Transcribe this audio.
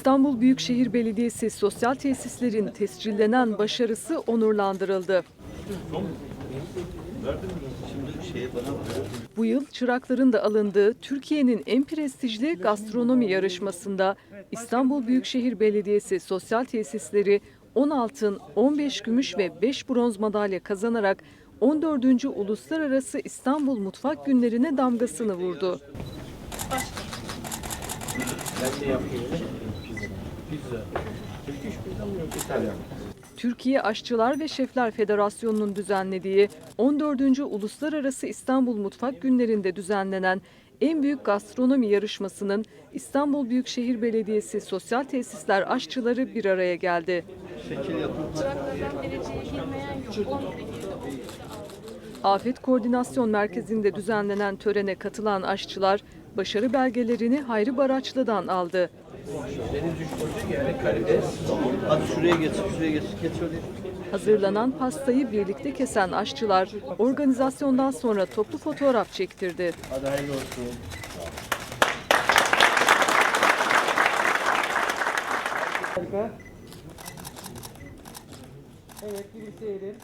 İstanbul Büyükşehir Belediyesi sosyal tesislerin tescillenen başarısı onurlandırıldı. Bu yıl çırakların da alındığı Türkiye'nin en prestijli gastronomi yarışmasında İstanbul Büyükşehir Belediyesi sosyal tesisleri 10 altın, 15 gümüş ve 5 bronz madalya kazanarak 14. Uluslararası İstanbul Mutfak Günlerine damgasını vurdu. Türkiye Aşçılar ve Şefler Federasyonu'nun düzenlediği 14. Uluslararası İstanbul Mutfak Günlerinde düzenlenen en büyük gastronomi yarışmasının İstanbul Büyükşehir Belediyesi Sosyal Tesisler aşçıları bir araya geldi. Çıraklardan dereceye girmeyen yok. 11'e girdi. Afet Koordinasyon Merkezi'nde düzenlenen törene katılan aşçılar başarı belgelerini Hayri Baraçlı'dan aldı. karides. Hadi şuraya geç, şuraya geç. Geç. Hazırlanan pastayı birlikte kesen aşçılar organizasyondan sonra toplu fotoğraf çektirdi. Hadi hayırlı olsun. Evet, birlikte yiyelim.